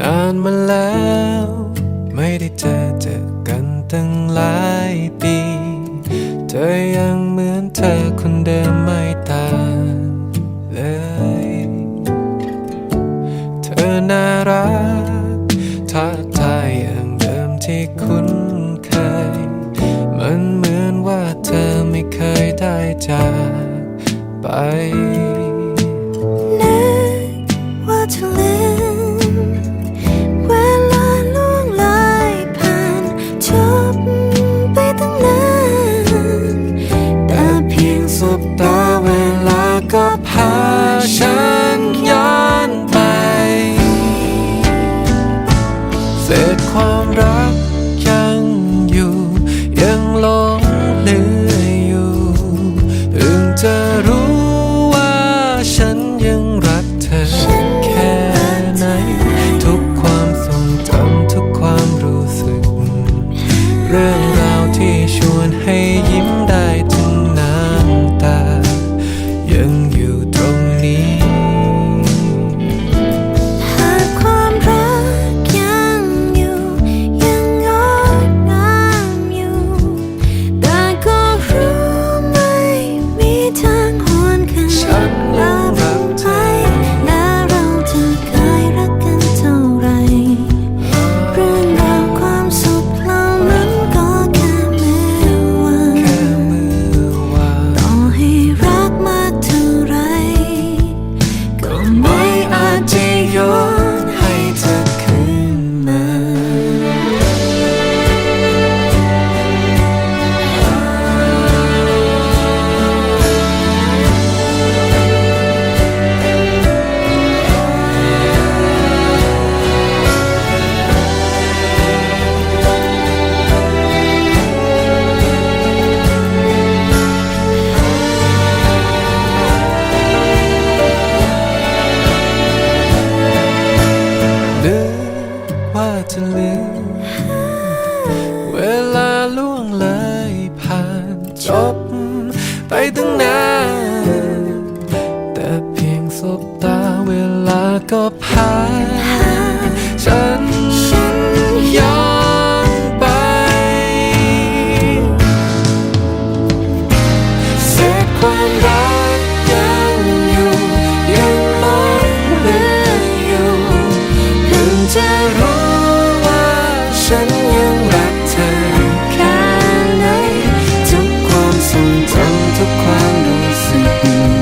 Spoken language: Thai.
นานมาแล้ว ไม่ได้เจอเจอกันตั้งหลายปี เธอยังเหมือนเธอคนเดิมไม่ต่างเลย เธอน่ารักทักทายอย่างเดิมที่คุ้นเคย มันเหมือนว่าเธอไม่เคยได้จากไป นึกว่าจะลืม เวลาล่วงเลยผ่านจบไปตั้งนาน แต่เพียงสบตาเวลาก็ผ่าน you